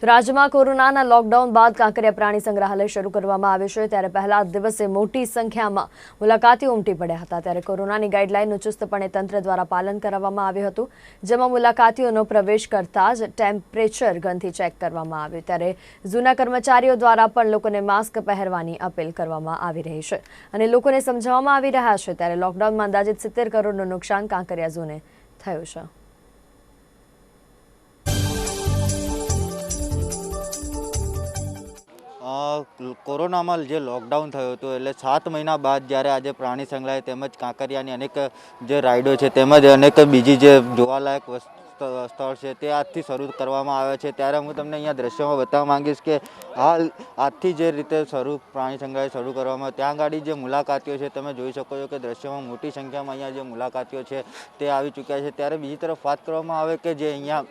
તો રાજ્યમાં કોરોનાના લોકડાઉન બાદ કાંકરિયા પ્રાણી સંગ્રહાલય શરૂ કરવામાં આવ્યું છે. ત્યારે પહેલા દિવસે મોટી સંખ્યામાં મુલાકાતીઓ ઉમટી પડ્યા હતા. ત્યારે કોરોનાની ગાઈડલાઈનનું ચુસ્તપણે તંત્ર દ્વારા પાલન કરાવવામાં આવ્યું હતું. જેમાં મુલાકાતીઓનો પ્રવેશ કરતા જ ટેમ્પરેચર ગનથી ચેક કરવામાં આવ્યું. ત્યારે જૂના કર્મચારીઓ દ્વારા પણ લોકોને માસ્ક પહેરવાની અપીલ કરવામાં આવી રહી છે. અને લોકોને સમજાવવામાં આવી રહ્યા છે. ત્યારે લોકડાઉનમાં અંદાજિત સિત્તેર કરોડનું નુકસાન કાંકરિયા ઝોને થયું છે. કોરોનામાં જે લોકડાઉન થયું હતું, એટલે સાત મહિના બાદ જ્યારે આજે પ્રાણી સંગ્રહાલય તેમજ કાંકરિયાની અનેક જે રાઇડો છે, તેમજ અનેક બીજી જે જોવાલાયક સ્થળ છે, તે આજથી શરૂ કરવામાં આવે છે. ત્યારે હું તમને અહીંયા દ્રશ્યમાં બતાવવા માંગીશ કે હાલ, આજથી જે રીતે શરૂ, પ્રાણી સંગ્રહાલય શરૂ કરવામાં ત્યાં આગળ જે મુલાકાતીઓ છે, તમે જોઈ શકો છો કે દ્રશ્યમાં મોટી સંખ્યામાં અહીંયા જે મુલાકાતીઓ છે, તે આવી ચૂક્યા છે. ત્યારે બીજી તરફ વાત કરવામાં આવે કે જે અહીંયા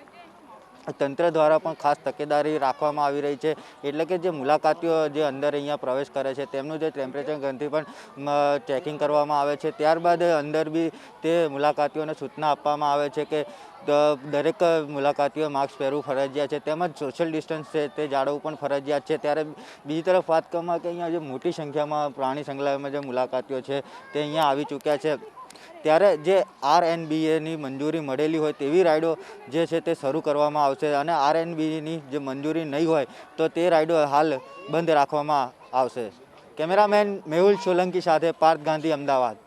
તંત્ર દ્વારા પણ ખાસ તકેદારી રાખવામાં આવી રહી છે. એટલે કે જે મુલાકાતીઓ જે અંદર અહીંયા પ્રવેશ કરે છે, તેમનું જે ટેમ્પરેચર ગનથી પણ ચેકિંગ કરવામાં આવે છે. ત્યારબાદ અંદર બી તે મુલાકાતીઓને સૂચના આપવામાં આવે છે કે દરેક મુલાકાતીઓ માસ્ક પહેરવું ફરજિયાત છે. તેમજ સોશિયલ ડિસ્ટન્સ છે, તે જાળવવું પણ ફરજિયાત છે. ત્યારે બીજી તરફ વાત કરવામાં કે અહીંયા જે મોટી સંખ્યામાં પ્રાણી સંગ્રહાલયમાં જે મુલાકાતીઓ છે, તે અહીંયા આવી ચૂક્યા છે. ત્યારે જે આર એન બીએની મંજૂરી મળેલી હોય તેવી રાઈડો જે છે તે શરૂ કરવામાં આવશે અને આર એન બીની જે મંજૂરી નહીં હોય તો તે રાઈડો હાલ બંધ રાખવામાં આવશે. કેમેરામેન મેહુલ સોલંકી સાથે પાર્થ ગાંધી, અમદાવાદ.